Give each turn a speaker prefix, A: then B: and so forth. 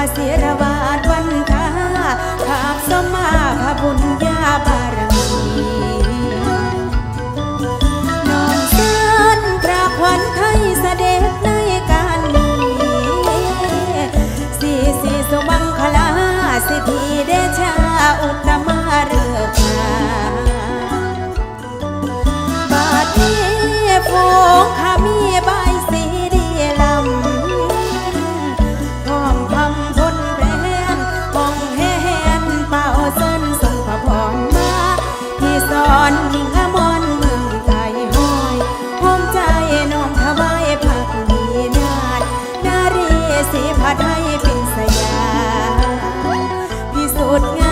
A: าเสระวาดวันคาขามสมาพระบุญญาบารมีน้องเชิญพระขวันไทยเสด็จในการนี้สีสีสมังคล สีผ้าไทยเป็นสยามพิสูจน์